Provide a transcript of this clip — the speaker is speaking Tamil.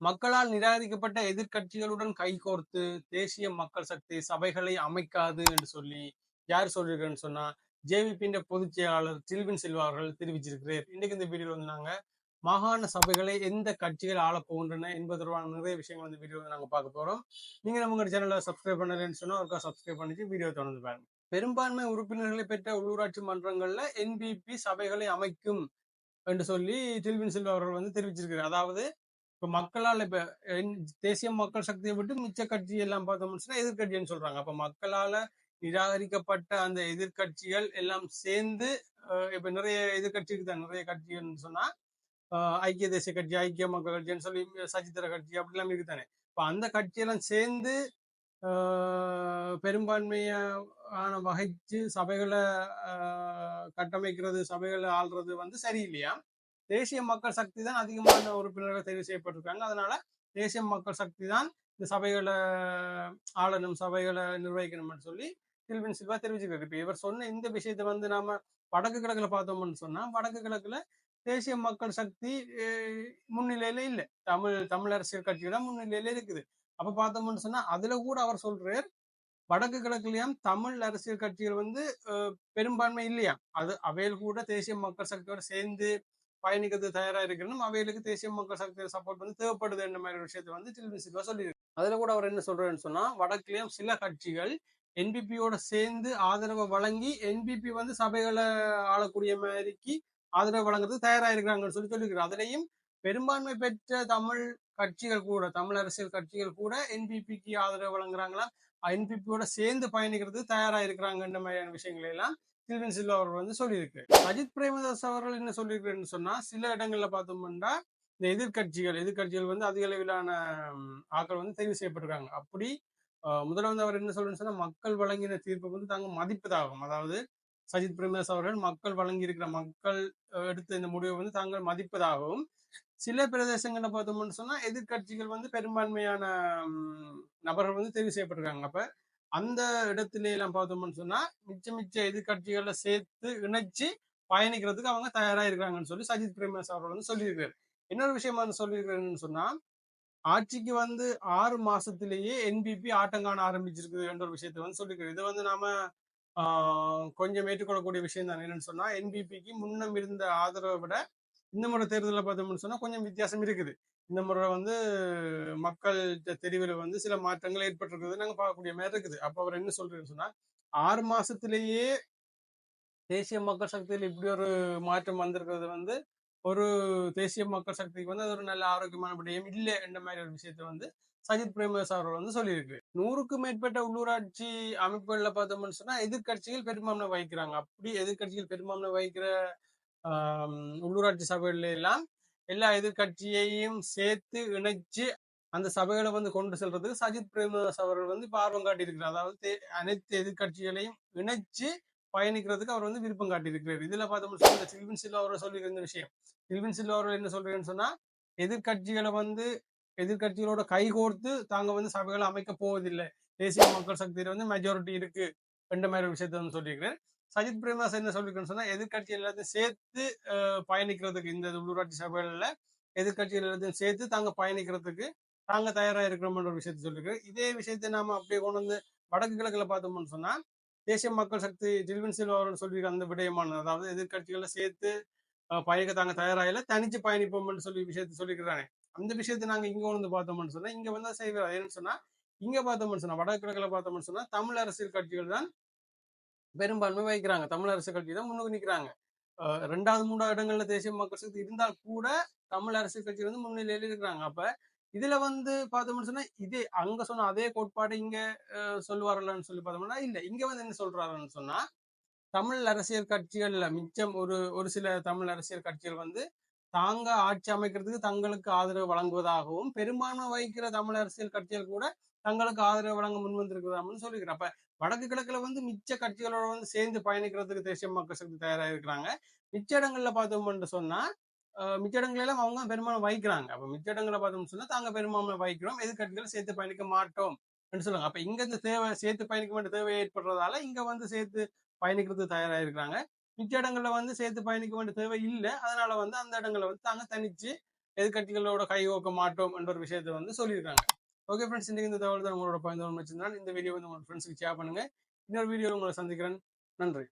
மக்களால் நிராகரிக்கப்பட்ட எதிர்க்கட்சிகளுடன் கைகோர்த்து தேசிய மக்கள் சக்தி சபைகளை அமைக்காது என்று சொல்லி யார் சொல்லியிருக்கேன்னு சொன்னா ஜேவிபியின் பொதுச் செயலாளர் சில்வின் செல்வா அவர்கள் தெரிவிச்சிருக்கிறார். இன்னைக்கு இந்த வீடியோ வந்து நாங்க மாகாண சபைகளை எந்த கட்சிகள் ஆளப்போகின்றன என்பது தொடர்பான நிறைய விஷயங்கள் இந்த வீடியோ வந்து நாங்க பார்க்க போறோம். நீங்க நம்ம சேனலை சப்ஸ்கிரைப் பண்ணலன்னு சொன்னா ஒருக்கா சப்ஸ்கிரைப் பண்ணிட்டு வீடியோ தொடர்ந்து பாருங்க. பெரும்பான்மை உறுப்பினர்களை பெற்ற உள்ளூராட்சி மன்றங்கள்ல என்பிபி சபைகளை அமைக்கும் என்று சொல்லி டில்வின் சில்வா அவர்கள் வந்து தெரிவிச்சிருக்கிறார். அதாவது இப்ப மக்களால் இப்ப என்- தேசிய மக்கள் சக்தியை விட்டு மிச்ச கட்சி எல்லாம் பார்த்தோம்னா எதிர்கட்சின்னு எதிர்க்கட்சின்னு சொல்றாங்க. அப்ப மக்களால நிராகரிக்கப்பட்ட அந்த எதிர்க்கட்சிகள் எல்லாம் சேர்ந்து இப்போ இப்ப நிறைய எதிர்கட்சிக்கு தான் நிறைய கட்சிகள்னு சொன்னா ஐக்கிய தேசிய கட்சி ஐக்கிய மக்கள் கட்சின்னு சொல்லி சச்சித்திர கட்சி அப்படிலாம் இருக்குதானே? இப்ப அந்த கட்சியெல்லாம் சேர்ந்து பெரும்பான்மையான வகைச்சு சபைகளை கட்டமைக்கிறது சபைகளை ஆள்றது வந்து சரியில்லையா? தேசிய மக்கள் சக்தி தான் அதிகமான உறுப்பினர்கள் தெரிவு செய்யப்பட்டிருக்காங்க. அதனால தேசிய மக்கள் சக்தி தான் இந்த சபைகளை ஆளணும் சபைகளை நிர்வகிக்கணும்னு சொல்லி சில்வின் சில்வா தெரிவிச்சுக்கிறது இப்போ இவர் சொன்ன இந்த விஷயத்தை வந்து நாம வடக்கு கிழக்குல பார்த்தோம்னு சொன்னா வடக்கு கிழக்குல தேசிய மக்கள் சக்தி முன்னிலையில இல்லை. தமிழ் தமிழ் அரசியல் கட்சியோட முன்னிலையில இருக்குது. அப்ப பார்த்தோம்னு சொன்னா அதுல கூட அவர் சொல்றார் வடக்கு கிழக்குலயும் தமிழ் அரசியல் கட்சிகள் வந்து பெரும்பான்மை இல்லையா அது அவையில் கூட தேசிய மக்கள் சக்தியோட சேர்ந்து பயணிக்கிறது தயாரா இருக்கணும் அவைகளுக்கு தேசிய மக்கள் சக்தி சப்போர்ட் வந்து தேவைப்படுது என்ற மாதிரி விஷயத்தை வந்து டில்வி சில்வா சொல்லியிருக்கு அதுல கூட அவர் என்ன சொல்றாருன்னு சொன்னா வடக்குலயும் சில கட்சிகள் என்பிபியோட சேர்ந்து ஆதரவை வழங்கி என்பிபி வந்து சபைகளை ஆளக்கூடிய மாதிரிக்கு ஆதரவு வழங்குறது தயாரா இருக்கிறாங்கன்னு சொல்லி சொல்லியிருக்கிறார் அதுலயும் பெரும்பான்மை பெற்ற தமிழ் கட்சிகள் கூட தமிழ் அரசியல் கட்சிகள் கூட என்பிபிக்கு ஆதரவு வழங்குறாங்களா? என்பிபியோட சேர்ந்து பயணிக்கிறது தயாரா இருக்கிறாங்கன்ற மாதிரியான விஷயங்களை எல்லாம் சில்வன் சில்வா அவர்கள் வந்து சொல்லியிருக்கு அஜித் பிரேமதாஸ் அவர்கள் என்ன சொல்லியிருக்கிறேன்னு சொன்னா சில இடங்கள்ல பார்த்தோம்னா இந்த எதிர்கட்சிகள் எதிர்கட்சிகள் வந்து அதிக அளவிலான ஆக்கள் வந்து தெரிவு செய்யப்பட்டிருக்காங்க. அப்படி முதல்ல வந்து அவர் என்ன சொல்றேன்னு சொன்னா மக்கள் வழங்கின தீர்ப்பை வந்து தாங்க மதிப்பதாகும். அதாவது சஜித் பிரேமதாஸ் அவர்கள் மக்கள் வழங்கி இருக்கிற மக்கள் எடுத்த இந்த முடிவை வந்து தாங்கள் மதிப்பதாகவும் சில பிரதேசங்கள்ல பார்த்தோம்னு சொன்னா எதிர்க்கட்சிகள் வந்து பெரும்பான்மையான நபர்கள் வந்து தெரிவு செய்யப்பட்டிருக்காங்க. அப்ப அந்த இடத்துல எல்லாம் பார்த்தோம்னு சொன்னா மிச்ச மிச்ச எதிர்கட்சிகளை சேர்த்து இணைச்சு பயணிக்கிறதுக்கு அவங்க தயாரா இருக்கிறாங்கன்னு சொல்லி சஜித் பிரேமதாஸ் அவர்கள் வந்து சொல்லியிருக்காரு இன்னொரு விஷயம் வந்து சொல்லியிருக்காருன்னு சொன்னா ஆட்சிக்கு வந்து ஆறு மாசத்திலேயே என்பிபி ஆட்டம் காண ஆரம்பிச்சிருக்குது என்ற ஒரு விஷயத்தை வந்து சொல்லியிருக்காரு. இது வந்து நாம ஆஹ், கொஞ்சம் ஏற்றுக்கொள்ளக்கூடிய விஷயம் தான் என்னன்னு சொன்னா என்பிபிக்கு முன்னம் இருந்த ஆதரவை விட இந்த முறை தேர்தலில் பார்த்தோம்னு சொன்னா கொஞ்சம் வித்தியாசம் இருக்குது. இந்த முறை வந்து மக்கள் தெரிவில் வந்து சில மாற்றங்கள் ஏற்பட்டிருக்குது நாங்க பார்க்கக்கூடிய மாதிரி இருக்குது. அப்போ அவர் என்ன சொல்றேன்னு சொன்னா ஆறு மாசத்திலேயே தேசிய மக்கள் சக்தியில் இப்படி ஒரு மாற்றம் வந்திருக்கிறது வந்து ஒரு தேசிய மக்கள் சக்திக்கு வந்து அது ஒரு நல்ல ஆரோக்கியமான விடயம் இல்லை என்ற மாதிரி ஒரு விஷயத்த வந்து சஜித் பிரேமதாஸ் அவர்கள் வந்து சொல்லியிருக்கு. நூறுக்கும் மேற்பட்ட உள்ளூராட்சி அமைப்புகளில் பார்த்தோம்னு சொன்னா எதிர்க்கட்சிகள் பெரும்பான்மை வகிக்கிறாங்க. அப்படி எதிர்க்கட்சிகள் பெரும்பான்மை வகிக்கிற உள்ளூராட்சி சபைகள்ல எல்லாம் எல்லா எதிர்க்கட்சியையும் சேர்த்து இணைச்சு அந்த சபைகளை வந்து கொண்டு செல்றதுக்கு சஜித் பிரேமதாஸ் அவர்கள் வந்து ஆர்வம் காட்டியிருக்கிறார். அதாவது அனைத்து எதிர்க்கட்சிகளையும் இணைச்சு பயணிக்கிறதுக்கு அவர் வந்து விருப்பம் காட்டியிருக்கிறார். இதுல பார்த்தோம்னு இந்த சில்வின் சில்வா அவர்கள் சொல்லியிருந்த விஷயம். சில்வின் சில்வா அவர்கள் என்ன சொல்றேன்னு சொன்னா எதிர்க்கட்சிகளை வந்து எதிர்க்கட்சிகளோட கைகோர்த்து தாங்க வந்து சபைகளை அமைக்க போவதில்லை. தேசிய மக்கள் சக்தியில வந்து மெஜாரிட்டி இருக்கு. என்ற மாதிரி விஷயத்த விஷயத்தை வந்து சொல்லியிருக்கிறேன் சஜித் பிரேமதாஸ் என்ன சொல்லிருக்கேன்னு சொன்னா எதிர்கட்சி எல்லாத்தையும் சேர்த்து பயணிக்கிறதுக்கு இந்த உள்ளூராட்சி சபைகள்ல எதிர்கட்சிகள் எல்லாத்தையும் சேர்த்து தாங்க பயணிக்கிறதுக்கு தாங்க தயாரா இருக்கிறோம்ன்ற ஒரு விஷயத்தை சொல்லியிருக்கிறேன் இதே விஷயத்தை நாம அப்படியே கொண்டு வந்து வடக்கு கிழக்குல பார்த்தோம்னு சொன்னா தேசிய மக்கள் சக்தி டில்வின் சில்வா அவர்கள் சொல்லியிருக்க அந்த விடயமானது அதாவது எதிர்க்கட்சிகளை சேர்த்து பயணிக்க தாங்க தயாராகல தனிச்சு பயணிப்போம்னு சொல்லி விஷயத்தை சொல்லியிருக்கிறானே அந்த விஷயத்தை நாங்க இங்க கொண்டு வந்து பார்த்தோம்னு சொன்னா இங்க வந்து செய்வார். ஏன்னு சொன்னா இங்க பார்த்தோம்னு சொன்னா வடக்கு கிழக்குல பார்த்தோம்னு சொன்னா தமிழ் அரசியல் கட்சிகள் தான் பெரும்பான்மை வகிக்கிறாங்க. தமிழ் அரசு கட்சி தான் முன்னுக்கு நிற்கிறாங்க ரெண்டாவது மூன்றாவது இடங்கள்ல தேசிய மக்கள் சக்தி இருந்தால் கூட தமிழ் அரசியல் கட்சி வந்து முன்னிலையில இருக்கிறாங்க. அப்ப இதுல வந்து பார்த்தோம்னு சொன்னா இதே அங்க சொன்ன அதே கோட்பாடு இங்க அஹ், சொல்லி பார்த்தோம்னா இல்ல. இங்க வந்து என்ன சொல்றாருன்னு சொன்னா தமிழ் அரசியல் கட்சிகள்ல மிச்சம் ஒரு ஒரு சில தமிழ் அரசியல் கட்சிகள் வந்து தாங்க ஆட்சி அமைக்கிறதுக்கு தங்களுக்கு ஆதரவு வழங்குவதாகவும் பெரும்பான்மை வகிக்கிற தமிழ் அரசியல் கட்சிகள் கூட தங்களுக்கு ஆதரவு வழங்க முன்வந்திருக்கிறதாம்னு சொல்லிக்கிறேன் அப்ப வடக்கு கிழக்குல வந்து மிச்ச கட்சிகளோட வந்து சேர்ந்து பயணிக்கிறதுக்கு தேசிய மக்கள் சக்தி தயாரா இருக்கிறாங்க மிச்ச இடங்கள்ல பார்த்தோம்னு சொன்னா மிச்ச இடங்கள் எல்லாம் அவங்க பெரும்பான்மை வகிக்கிறாங்க. அப்ப மிச்ச இடங்களை பார்த்தோம்னு சொன்னா தாங்க பெரும்பான்மை வகிக்கிறோம். எதிர்கட்சிகளை சேர்த்து பயணிக்க மாட்டோம் சொல்லுவாங்க. அப்ப இங்க இந்த தேவை சேர்த்து பயணிக்க வேண்டிய தேவை ஏற்படுறதால இங்க வந்து சேர்த்து பயணிக்கிறதுக்கு தயாராக இருக்கிறாங்க மிச்ச இடங்கள்ல வந்து சேர்த்து பயணிக்க வேண்டிய தேவை இல்லை. அதனால வந்து அந்த இடங்களை வந்து தாங்க தனிச்சு எதிர்கட்சிகளோட கைகோக்க மாட்டோம் என்ற ஒரு விஷயத்தை வந்து சொல்லியிருக்காங்க. ஓகே ஃப்ரெண்ட்ஸ் இன்னைக்கு இந்த தகவல் தான் உங்களோட பயந்து வச்சிருந்தான் இந்த வீடியோ வந்து உங்களோட ஃப்ரெண்ட்ஸுக்கு ஷேர் பண்ணுங்க. இன்னொரு வீடியோ உங்களை சந்திக்கிறேன். நன்றி.